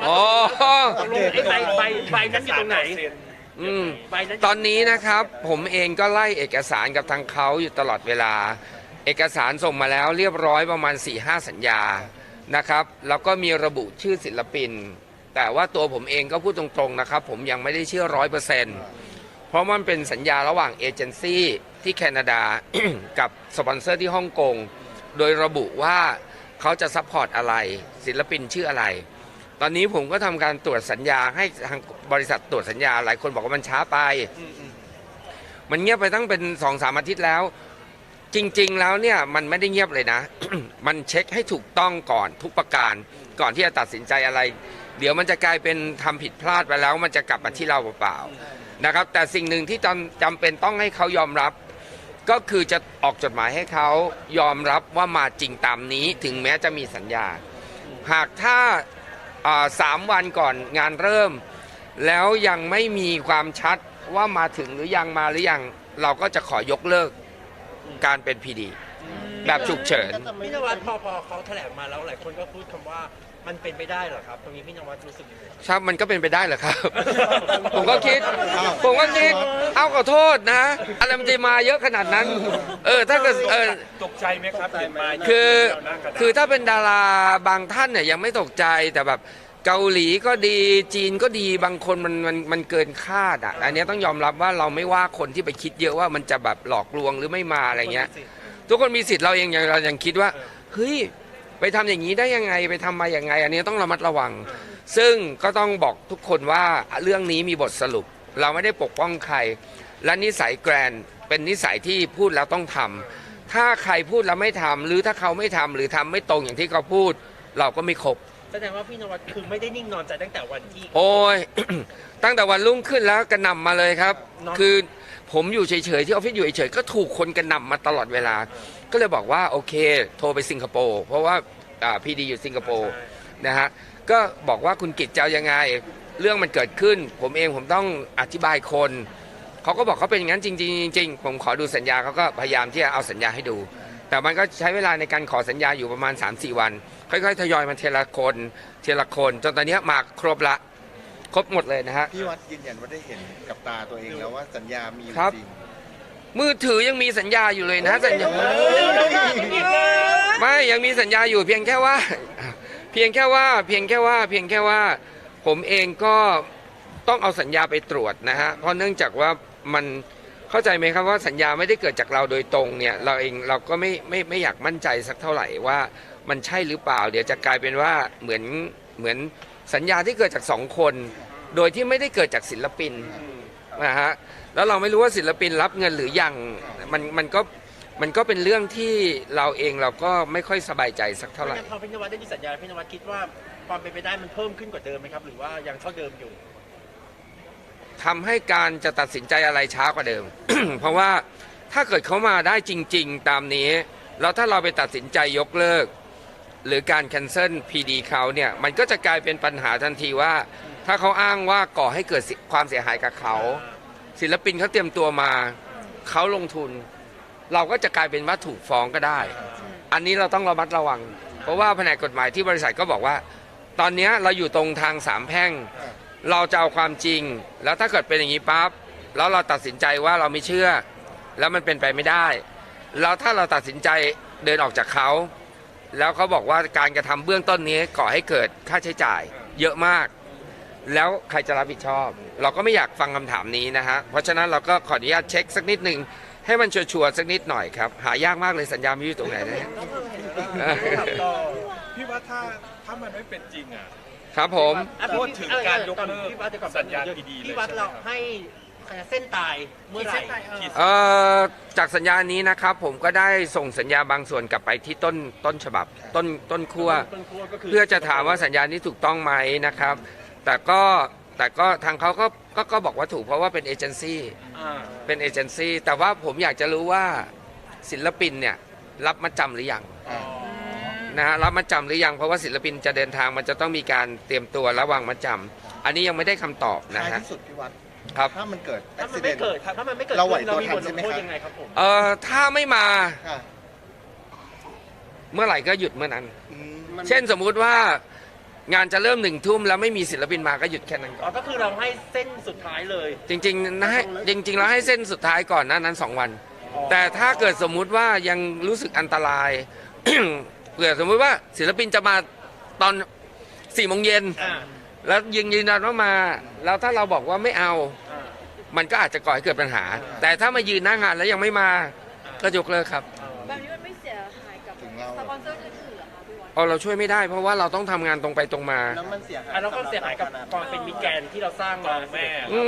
วัฒอ๋อ ตกลงไอ้ใบใบใบนั้นอยู่ตรงไหน อืม ใบนั้นตอนนี้นะครับผมเองก็ไล่เอกสารกับทางเขาอยู่ตลอดเวลา เอกสารส่งมาแล้วเรียบร้อยประมาณ 4-5หสัญญานะครับ แล้วก็มีระบุชื่อศิลปิน แต่ว่าตัวผมเองก็พูดตรงๆนะครับ ผมยังไม่ได้เชื่อร้อยเปอร์เซ็นต์เพราะมันเป็นสัญญาระหว่างเอเจนซี่ที่แคนาดา กับสปอนเซอร์ที่ฮ่องกงโดยระบุว่าเขาจะซัพพอร์ตอะไร ศิลปินชื่ออะไร ตอนนี้ผมก็ทำการตรวจสัญญาให้ทางบริษัทตรวจสัญญา หลายคนบอกว่ามันช้าไป มันเงียบไปตั้งเป็นสองสามอาทิตย์แล้ว จริง ๆ แล้วเนี่ยมันไม่ได้เงียบเลยนะ มันเช็คให้ถูกต้องก่อนทุกประการ ก่อนที่จะตัดสินใจอะไร เดี๋ยวมันจะกลายเป็นทำผิดพลาดไปแล้ว มันจะกลับมาที่เราเปล่าๆนะครับ แต่สิ่งหนึ่งที่จำจำเป็นต้องให้เขายอมรับ ก็คือจะออกจดหมายให้เขายอมรับว่ามาจริงตามนี้ ถึงแม้จะมีสัญญา หากถ้าอ่า สามวันก่อนงานเริ่ม แล้วยังไม่มีความชัดว่ามาถึงหรือยังมาหรือยังเราก็จะขอยกเลิกการเป็นพีดี แบบฉุกเฉิน พี่นวัดพอพอเขาแถลงมาแล้วหลายคนก็พูดคำว่า มันเป็นไปได้เหรอครับ ตรงนี้พี่นวัดรู้สึกยังไง ครับมันก็เป็นไปได้เหรอครับ ผมก็คิด ผมก็คิด เอาขอโทษนะ อะไรมันจะมาเยอะขนาดนั้น เออ ถ้าเกิดเออ ตกใจไหมครับเห็นมาคือแนวหน้ากระดาษ คือถ้าเป็นดาราบางท่านเนี่ยยังไม่ตกใจแต่แบบเกาหลีก็ดีจีนก็ดีบางคนมันมันมันเกินคาดอะอันเนี้ยต้องยอมรับว่าเราไม่ว่าคนที่ไปคิดเยอะว่ามันจะแบบหลอกลวงหรือไม่มาอะไรเงี้ย ทุกคนมีสิทธิ์เราเองยังเรายังคิดว่าเฮ้ย ไปทำอย่างนี้ได้ยังไงไปทำมาอย่างไง อันนี้ต้องระมัดระวัง ซึ่งก็ต้องบอกทุกคนว่าเรื่องนี้มีบทสรุป เราไม่ได้ปกป้องใคร และนิสัยแกรนเป็นนิสัยที่พูดแล้วต้องทำถ้าใครพูดแล้วไม่ทำหรือถ้าเขาไม่ทำหรือทำไม่ตรงอย่างที่เขาพูด เราก็ไม่ครบแสดงว่าพี่นวัดคือไม่ได้นิ่งนอนใจตั้งแต่วันที่ โอ้ย ตั้งแต่วันรุ่งขึ้นแล้วกระหน่ำมาเลยครับเนอะคือ ผมอยู่เฉยๆที่ออฟฟิศอยู่เฉยๆก็ถูกคนกระหน่ำมาตลอดเวลา ก็เลยบอกว่าโอเค โทรไปสิงคโปร์เพราะว่าพีดีอยู่สิงคโปร์นะฮะก็บอกว่าคุณกิจจะเอายังไง เรื่องมันเกิดขึ้น ผมเองผมต้องอธิบายคนเขาก็บอกเขาเป็นอย่างนั้นจริงๆจริงๆผมขอดูสัญญาเขาก็พยายามที่จะเอาสัญญาให้ดู แต่มันก็ใช้เวลาในการขอสัญญาอยู่ประมาณ 3-4 วัน ค่อยๆ ทยอยมาทีละคนเทละคนจนตอนนี้มาครบละ ครบหมดเลยนะฮะ พี่วัดยืนยันว่าได้เห็นกับตาตัวเองแล้วว่าสัญญามีอยู่ครับ จริง มือถือยังมีสัญญาอยู่เลยนะสัญญาไม่ยังมีสัญญาอยู่เพียงแค่ว่า เพียงแค่ว่าเพียงแค่ว่าเพียงแค่ว่า ผมเองก็ต้องเอาสัญญาไปตรวจนะฮะเพราะเนื่องจากว่ามันเข้าใจไหมครับว่าสัญญาไม่ได้เกิดจากเราโดยตรงเนี่ยเราเองเราก็ไม่ไม่ไม่อยากมั่นใจสักเท่าไหร่ว่ามันใช่หรือเปล่า เดี๋ยวจะกลายเป็นว่าเหมือนเหมือน สัญญาที่เกิดจากสองคน โดยที่ไม่ได้เกิดจากศิลปินนะฮะแล้วเราไม่รู้ว่าศิลปินรับเงินหรือยังมันมันก็มันก็เป็นเรื่องที่เราเองเราก็ไม่ค่อยสบายใจสักเท่าไหร่พอพี่นวัดได้มีสัญญาพี่นวัดคิดว่าความเป็นไปได้มันเพิ่มขึ้นกว่าเดิมไหมครับ หรือว่ายังเท่าเดิมอยู่ทำให้การจะตัดสินใจอะไรช้ากว่าเดิม เพราะว่าถ้าเกิดเขามาได้จริง ๆ ตามนี้ แล้วถ้าเราไปตัดสินใจยกเลิก หรือการแคนเซิล PD เขาเนี่ยมันก็จะกลายเป็นปัญหาทันทีว่า ถ้าเขาอ้างว่าก่อให้เกิดความเสียหายกับเขา ศิลปินเขาเตรียมตัวมาเขาลงทุน เราก็จะกลายเป็นว่าถูกฟ้องก็ได้ อันนี้เราต้องระมัดระวัง เพราะว่าแผนกกฎหมายที่บริษัทก็บอกว่า ตอนนี้เราอยู่ตรงทางสามแพ่ง เราจะเอาความจริง แล้วถ้าเกิดเป็นอย่างนี้ปั๊บแล้วเราตัดสินใจว่าเราไม่เชื่อ แล้วมันเป็นไปไม่ได้ แล้วถ้าเราตัดสินใจเดินออกจากเขา แล้วเขาบอกว่าการกระทำเบื้องต้นนี้ก่อให้เกิดค่าใช้จ่าย เยอะมาก แล้วใครจะรับผิดชอบ เราก็ไม่อยากฟังคำถามนี้นะฮะเพราะฉะนั้นเราก็ขออนุญาตเช็คสักนิดหนึ่งให้มันชัวร์ๆสักนิดหน่อยครับ หายากมากเลยสัญญาไม่อยู่ตรงไหนนะฮะพี่ว่าถ้าถ้ามันไม่เป็นจริงอะครับผมอะพูดถึงการยกเลิกพี่วัดเดี๋ยวก่อนสัญญาณดีๆเลยพี่วัดใช่ ไหมเราครับให้เส้นตายเมื่อไหร่เอ่อจากสัญญานี้นะครับผมก็ได้ส่งสัญญาบางส่วนกลับไปที่ต้นต้นฉบับ ต้นต้นขั้ว ต้นขั้วก็คืเพื่อจะถามว่าสัญญานี้ถูกต้องไหมนะครับ แต่ก็แต่ก็ทางเขาก็ก็ก็บอกว่าถูกเพราะว่าเป็นเอเจนซี่อ่าเป็นเอเจนซี่แต่ว่าผมอยากจะรู้ว่าศิลปินเนี่ยรับมาจำหรือยังอ่านะฮะรับมาจำหรือยังเพราะว่าศิลปินจะเดินทางมันจะต้องมีการเตรียมตัวระวางมาจำอันนี้ยังไม่ได้คำตอบนะท้ายฮะที่สุดพี่วัด ครับ ถ้ามันเกิดอุถ้าบิมันเหไม่ตุ เกิดถ้ามันไม่เกิดเราไหวขึ้นเรามีตัวบททัลนงใช่ไหมโทษครับ ยังไงครับผม เอ่อถ้าไม่มาค่ะเมื่อไหร่ก็หยุดเมื่อนั้น อืมเช่นสมมุติว่างานจะเริ่มหนึ่งทุ่มแล้วไม่มีศิลปินมาก็หยุดแค่นั้นก่อนอ๋อก็คือเราให้เส้นสุดท้ายเลยจริงๆนะให้จริง ๆ แล้วให้เส้นสุดท้ายก่อนหน้านั้นสองวัน แต่ถ้าเกิดสมมุติว่ายังรู้สึกอันตราย เผื่อสมมุติว่าศิลปินจะมาตอนสี่โมงเย็น อ่า แล้วยืนยืนยันว่ามาแล้วถ้าเราบอกว่าไม่เอาอ่ามันก็อาจจะก่อให้เกิดปัญหา แต่ถ้ามายืนหน้างานแล้วยังไม่มาก็ยกเลิกครับแบบนี้มันไม่เสียหายกับถึงเราสปอนเซอร์อื่นๆเหรอคะพี่บอลเอาเราช่วยไม่ได้เพราะว่าเราต้องทำงานตรงไปตรงมา แล้วมันเสียหายอะแล้วก็เสียหายกับความเป็นมิตรแกรนด์ที่เราสร้างมาแม่ อื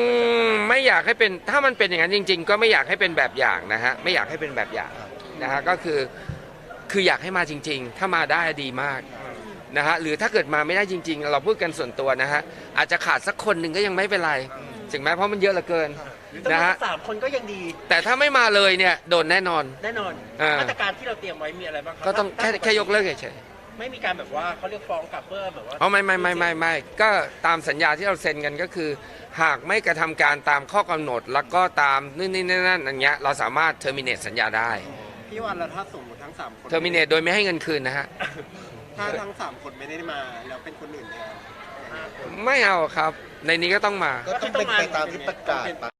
มไม่อยากให้เป็นถ้ามันเป็นอย่างนั้นจริง ๆ ก็ไม่อยากให้เป็นแบบอย่างนะฮะไม่อยากให้เป็นแบบอย่างนะฮะก็คือคืออยากให้มาจริง ๆ ถ้ามาได้ดีมาก นะฮะหรือถ้าเกิดมาไม่ได้จริง ๆ เราพูดกันส่วนตัวนะฮะอาจจะขาดสักคนหนึ่งก็ยังไม่เป็นไรถึงแม้เพราะมันเยอะเหลือเกินหรือจะนะมาฮะสามคนก็ยังดี แต่ถ้าไม่มาเลยเนี่ยโดนแน่นอน แน่นอนอ่ามาตรการที่เราเตรียมไว้มีอะไรบ้างครับก็ต้องแค่แค่ยกเลิกเฉยไม่มีการแบบว่าเขาเรียกฟ้องกลับเพื่อแบบว่าๆอ๋อไม่ไม่ไม่ไม่ไม่ก็ตามสัญญาที่เราเซ็นกันก็คือ หากไม่กระทำการตามข้อกำหนด แล้วก็ตามนี่นี่นั่นนั่นอย่างเงี้ยเราสามารถเทอร์มินเนตสัญญาได้พี่วันแล้วถ้าสมมติทั้งสามคนเทอร์มินเนตโดยไม่ให้เงินคืนนะฮะ ถ้าทั้งสามคนไม่ได้มา แล้วเป็นคนอื่นแทนไม่เอาครับ ในนี้ก็ต้องมา ก็ต้องเป็นไปตามที่ประกาศไป